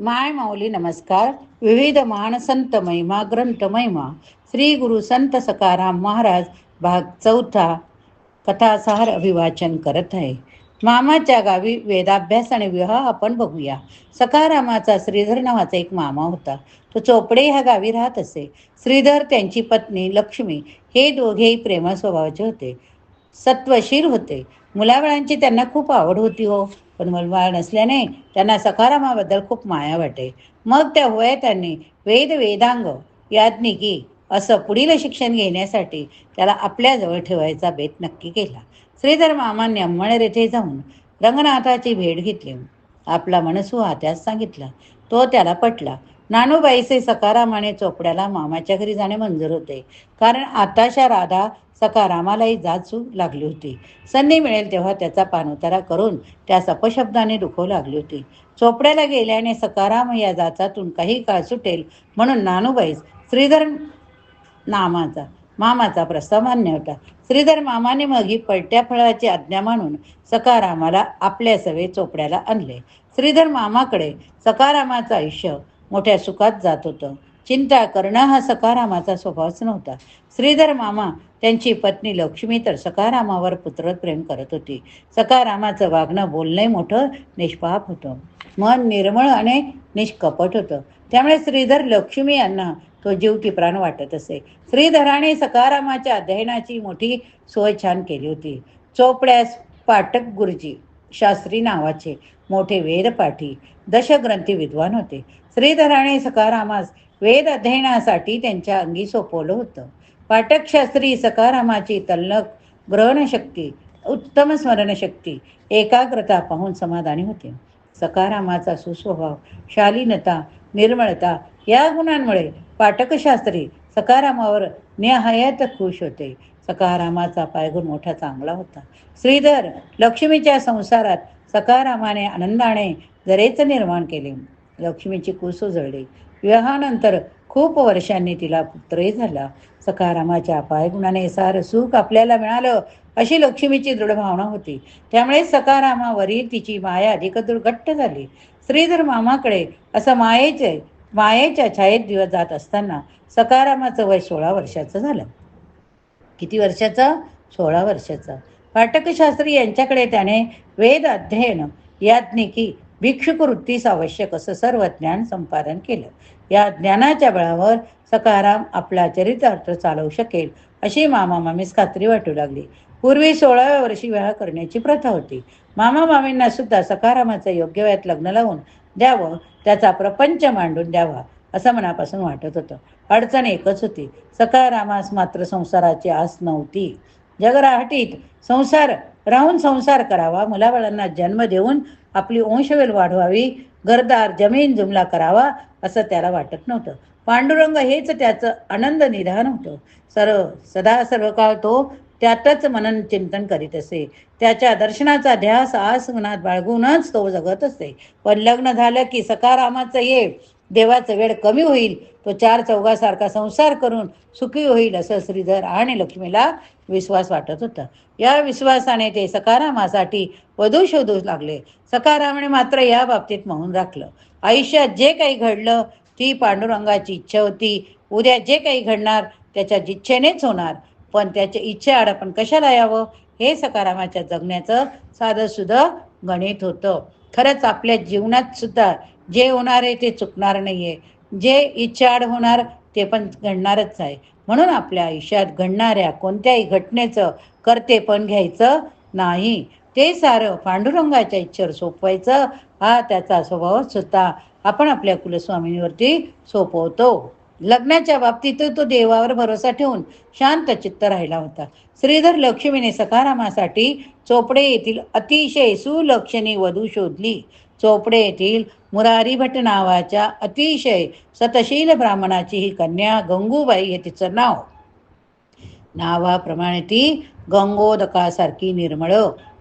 माय माऊली नमस्कार. विविध मानसंत महिमा ग्रंथ महिमा. श्री गुरु संत सकाराम महाराज भाग चौथा कथासार अभिवाचन करत आहे. मामाच्या गावी वेदाभ्यास आणि विवाह आपण बघूया. सकारामाचा श्रीधर नावाचा एक मामा होता. तो चोपडे ह्या गावी राहत असे. श्रीधर त्यांची पत्नी लक्ष्मी हे दोघेही प्रेम स्वभावाचे होते. सत्वशील होते. मुलाबाळांची त्यांना खूप आवड होती हो. पण मुलबाळ नसल्याने त्यांना सकारामाबद्दल खूप माया वाटे. मग त्या वय त्यांनी वेद वेदांग याज्ञिकी असं पुढील शिक्षण घेण्यासाठी त्याला आपल्याजवळ ठेवायचा बेत नक्की केला. श्रीधर मामांनी अंमळेर येथे जाऊन रंगनाथाची भेट घेतली. आपला मनसू त्यास सांगितला. तो त्याला पटला. नानूबाईचे सकारामाने चोपड्याला मामाच्या घरी जाणे मंजूर होते. कारण आताशा राधा सकारामालाही जाचू लागली होती. संधी मिळेल तेव्हा त्याचा पानउतारा करून त्यास अपशब्दाने दुखवू लागली होती. चोपड्याला गेल्याने सकाराम या जाचातून काही काळ सुटेल म्हणून नानूबाईस श्रीधर नामाचा मामाचा प्रस्ताव मान्य होता. श्रीधर मामाने मग ही पलट्या फळाची आज्ञा मानून सकारामाला आपल्या सवे चोपड्याला आणले. श्रीधर मामाकडे सकारामाचं आयुष्य मोठ्या सुखात जात होतं. चिंता करणं हा सकारामाचा स्वभावच नव्हता. श्रीधर मामा त्यांची पत्नी लक्ष्मी तर सकारामावर पुत्रत प्रेम करत होती. सकारामाचं वागणं बोलणे मोठं निष्पाप होतं. मन निर्मळ आणि निष्कपट होतं. त्यामुळे श्रीधर लक्ष्मी यांना तो जीव की प्राण वाटत असे. श्रीधराने सकारामाच्या अध्ययनाची मोठी सोय छान केली होती. चोपड्यास पाटक गुरुजी शास्त्री नावाचे मोठे वेदपाठी दशग्रंथी विद्वान होते. श्रीधराने सकारामास वेद अध्ययनासाठी त्यांच्या अंगी सोपवलं होतं. पाठकशास्त्री सकारामाची तल्लक ग्रहणशक्ती उत्तम स्मरणशक्ती एकाग्रता पाहून समाधानी होते. सकारामाचा सुस्वभाव शालीनता निर्मळता या गुणांमुळे पाठकशास्त्री सकारामावर निहायत खुश होते. सकारामाचा पायगुण मोठा चांगला होता. श्रीधर लक्ष्मीच्या संसारात सकारामाने आनंदाने जरेच निर्माण केले. लक्ष्मीची कुस उजळली विवाहानंतर खूप वर्षांनी तिला पुत्रही झाला. सकारामाच्या पायगुणाने सार सुख आपल्याला मिळालं अशी लक्ष्मीची दृढ भावना होती. त्यामुळे सकारामावरील तिची माया अधिक दुर्घट्ट झाली. श्रीधर मामाकडे असं मायेचे मायेच्या छायेत दिवस जात असताना सकारामाचं वय सोळा वर्षाचं झालं. किती वर्षाचं? सोळा वर्षाचं. पाठकशास्त्री यांच्याकडे त्याने वेद अध्ययन याज्ञिकी भिक्षुक वृत्तीस आवश्यक असं सर्व ज्ञान संपादन केलं. या ज्ञानाच्या बळावर सकाराम आपला चरितार्थ चालवू शकेल अशी मामा मामीस खात्री वाटू लागली. पूर्वी सोळाव्या वर्षी विवाह करण्याची प्रथा होती. मामा मामींना सुद्धा सकारामाचं योग्य वयात लग्न लावून द्यावं त्याचा प्रपंच मांडून द्यावा असं मनापासून वाटत होतं. अडचण एकच होती सकारामास मात्र संसाराची आस नव्हती. जगराहटीत संसार राहून संसार करावा मुलाबाळांना जन्म देऊन आपली वंशवेल वाढवावी घरदार जमीन जुमला करावा असं त्याला वाटत नव्हतं. पांडुरंग हेच त्याचं आनंद निधान होतं. सर्व सदा सर्व काळ तो त्यातच मनन चिंतन करीत असे. त्याच्या दर्शनाचा ध्यास आस मनात बाळगूनच तो जगत असे. पण लग्न झालं की सकारामाचं ये. देवाचं वेळ कमी होईल. तो चार चौघासारखा संसार करून सुखी होईल असं श्रीधर आणि लक्ष्मीला विश्वास वाटत होता. या विश्वासाने ते सकारामासाठी वधू शोधू लागले. सकारामाने मात्र या बाबतीत म्हणून राखलं. आयुष्यात जे काही घडलं ती पांडुरंगाची इच्छा होती. उद्या जे काही घडणार त्याच्या जिच्छेनेच होणार. पण त्याच्या इच्छेआड आपण कशाला यावं? हे सकारामाच्या जगण्याचं साधं सुधं गणित होतं. खरंच आपल्या जीवनात सुद्धा जे होणार आहे ते चुकणार नाही जे जे इच्छाआड होणार ते पण घडणारच आहे. म्हणून आपल्या आयुष्यात घडणाऱ्या कोणत्याही घटनेचं करते पण घ्यायचं नाही. ते सारं पांडुरंगाच्या इच्छेवर सोपवायचं हा त्याचा स्वभावच होता आपण आपल्या कुलस्वामींवरती सोपवतो. लग्नाच्या बाबतीत तो देवावर भरोसा ठेवून शांत चित्त राहिला होता. श्रीधर लक्ष्मीने सकारामासाठी चोपडे येथील अतिशय सुलक्षणी वधू शोधली. चोपडे येथील मुरारी भट नावाच्या अतिशय सतशील ब्राह्मणाची ही कन्या गंगूबाई हे तिचं नाव. नावाप्रमाणे ती गंगोदकासारखी निर्मळ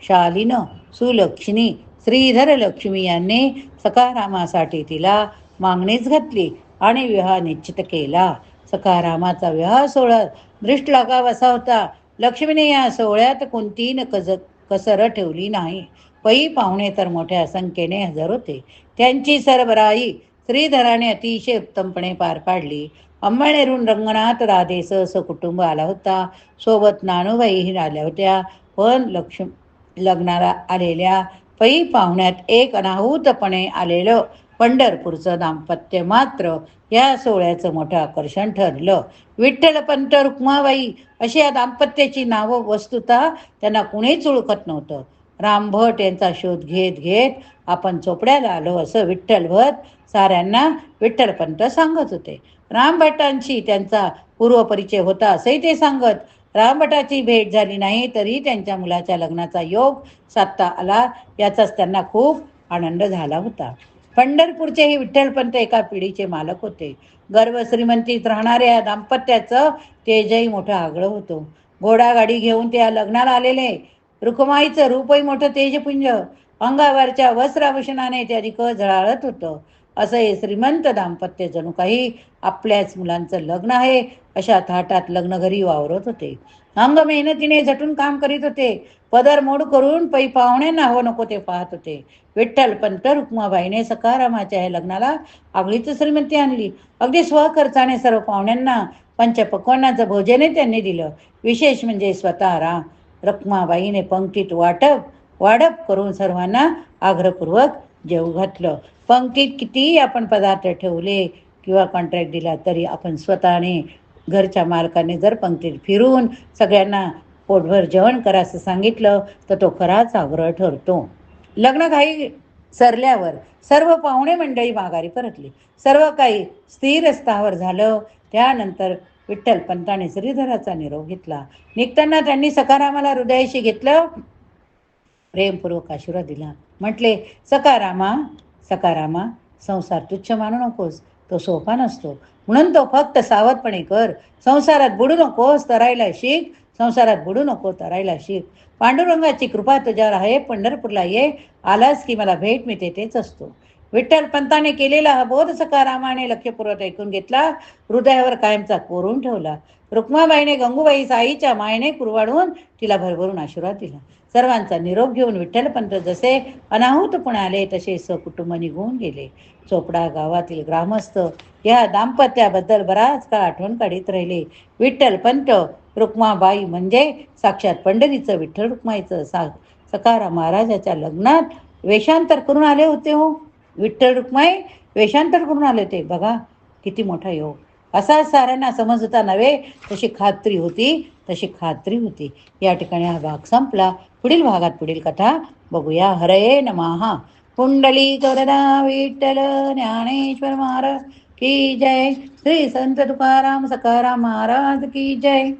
शालीन सुलक्षणी श्रीधर लक्ष्मी यांनी सकारामासाठी तिला मागणीच घातली. आणि विवाह निश्चित केला. सकारामाचा विवाह सोहळा दृष्ट लागाव असा होता. लक्ष्मीने या सोहळ्यात कोणतीही न कज कसर ठेवली नाही. पै पाहुणे तर मोठ्या संख्येने हजर होते. त्यांची सरबराई श्रीधराने अतिशय उत्तमपणे पार पाडली. अंबळनेरून रंगनाथ राधेसह कुटुंब आला होता. सोबत नानूबाईही आल्या होत्या. पण लक्ष्म लग्नाला आलेल्या पै पाहुण्यात एक अनाहूतपणे आलेलं पंढरपूरचं दाम्पत्य मात्र या सोहळ्याचं मोठं आकर्षण ठरलं. विठ्ठलपंत रुक्माबाई अशी या दाम्पत्याची नावं वस्तुतः त्यांना कुणीच ओळखत नव्हतं. रामभट यांचा शोध घेत घेत आपण चोपड्याला आलो असं विठ्ठलभट साऱ्यांना विठ्ठलपंत सांगत होते. रामभटांशी त्यांचा पूर्वपरिचय होता असंही ते सांगत रामभटाची भेट झाली नाही तरी त्यांच्या मुलाच्या लग्नाचा योग साधता आला याचाच त्यांना खूप आनंद झाला होता. पंढरपूरचे हे विठ्ठलपंत एका पिढीचे मालक होते. गर्व श्रीमंतीत राहणाऱ्या या दाम्पत्याचं तेजही मोठं आगळं होतं. घोडागाडी घेऊन त्या लग्नाला आलेले. रुक्माईचं रूपही मोठं तेजपुंज. अंगावरच्या वस्त्राभूषणाने ते अधिक झळाळत होतं. असं हे श्रीमंत दाम्पत्य जणू काही आपल्याच मुलांचं लग्न आहे. अशा थाटात लग्न घरी वावरत होते. अंग मेहनतीने झटून काम करीत होते. पदर मोड करून पै पाहुण्यांना हो नको ते पाहत होते. विठ्ठल पंत रुक्माबाईने सकारामाच्या या लग्नाला आगळीच श्रीमंती आणली. अगदी स्वखर्चाने सर्व पाहुण्यांना पंचपक्वांनाचं भोजनही त्यांनी दिलं. विशेष म्हणजे स्वतः राम रखमाबाईने पंक्तीत वाटप वाढप करून सर्वांना आग्रहपूर्वक जेवू घातलं. पंक्तीत कितीही आपण पदार्थ ठेवले किंवा कॉन्ट्रॅक्ट दिला तरी आपण स्वतःने घरच्या मालकाने जर पंक्तीत फिरून सगळ्यांना पोटभर जेवण करा असं सांगितलं तर तो खराच आग्रह ठरतो. लग्न घाई सरल्यावर सर्व पाहुणे मंडळी माघारी परतली. सर्व काही स्थिर स्थावर झालं. त्यानंतर विठ्ठल पंताने श्रीधराचा निरोप घेतला. निघताना त्यांनी सकारामाला हृदयाशी घेतलं. प्रेमपूर्वक आशीर्वाद दिला. म्हटले सकारामा सकारामा संसार तुच्छ मानू नकोस. तो सोपा नसतो. म्हणून तो फक्त सावधपणे कर. संसारात बुडू नकोस तरायला शिक. संसारात बुडू नको तरायला शिक. पांडुरंगाची कृपा तुझ्यावर आहे पंढरपूरला ये. आलास की मला भेट मी तेथेच असतो. विठ्ठल पंताने केलेला हा बोध सकारामाने लक्षपूर्वक ऐकून घेतला. हृदयावर कायमचा कोरून ठेवला. रुक्माबाईने गंगूबाई साईच्या मायेने कुरवाडून तिला भरभरून आशीर्वाद दिला. सर्वांचा निरोप घेऊन विठ्ठलपंत जसे अनाहूतपणे आले तसे सकुटुंब निघून गेले. चोपडा गावातील ग्रामस्थ या दाम्पत्याबद्दल बराच काळ आठवण काढीत राहिले. विठ्ठलपंत रुक्माबाई म्हणजे साक्षात पंढरीचं विठ्ठल रुक्माईचं सा सकारा महाराजाच्या लग्नात वेषांतर करून आले होते हो. विठ्ठल रुक्माई वेषांतर करून आले होते. बघा किती मोठा योग. असा साऱ्यांना समज होता नव्हे तशी खात्री होती तशी खात्री होती. या ठिकाणी हा भाग संपला. पुढील भागात पुढील कथा बघूया. हरे नमहा कुंडली गरदा विठ्ठल ज्ञानेश्वर महाराज की जय. श्री संत तुकाराम सकाराम महाराज की जय.